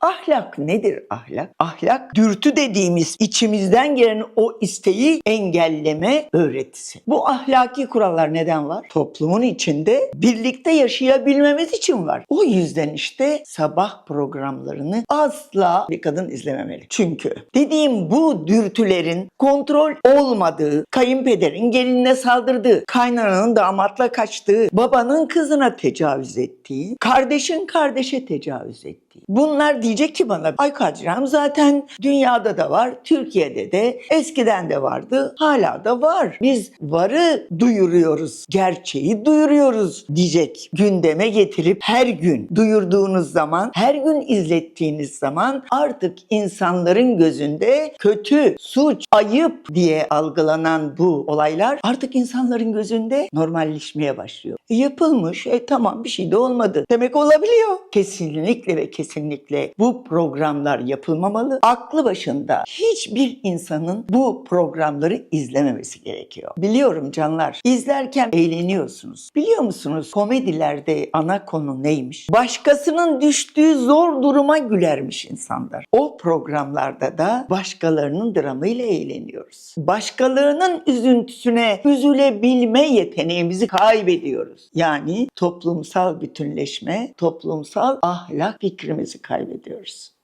Ahlak nedir ahlak? Ahlak dürtü dediğimiz içimizden gelen o isteği engelleme öğretisi. Bu ahlaki kurallar neden var? Toplumun içinde birlikte yaşayabilmemiz için var. O yüzden işte sabah programlarını asla bir kadın izlememeli. Çünkü dediğim bu dürtülerin kontrol olmadığı, kayınpederin gelinine saldırdığı, kaynananın damatla kaçtığı, babanın kızına tecavüz ettiği, kardeşin kardeşe tecavüz ettiği. Bunlar diyecek ki bana ay Kadri'm zaten dünyada da var, Türkiye'de de eskiden de vardı, hala da var. Biz varı duyuruyoruz, gerçeği duyuruyoruz diyecek. Gündeme getirip her gün duyurduğunuz zaman, her gün izlettiğiniz zaman artık insanların gözünde kötü, suç, ayıp diye algılanan bu olaylar artık insanların gözünde normalleşmeye başlıyor. E, yapılmış, e tamam bir şey de olmadı demek olabiliyor. Kesinlikle ve kesinlikle bu programlar yapılmamalı. Aklı başında hiçbir insanın bu programları izlememesi gerekiyor. Biliyorum canlar, izlerken eğleniyorsunuz. Biliyor musunuz komedilerde ana konu neymiş? Başkasının düştüğü zor duruma gülermiş insanlar. O programlarda da başkalarının dramıyla eğleniyoruz. Başkalarının üzüntüsüne üzülebilme yeteneğimizi kaybediyoruz. Yani toplumsal bütünleşme, toplumsal ahlak fikrimizi kaybediyoruz bekliyoruz.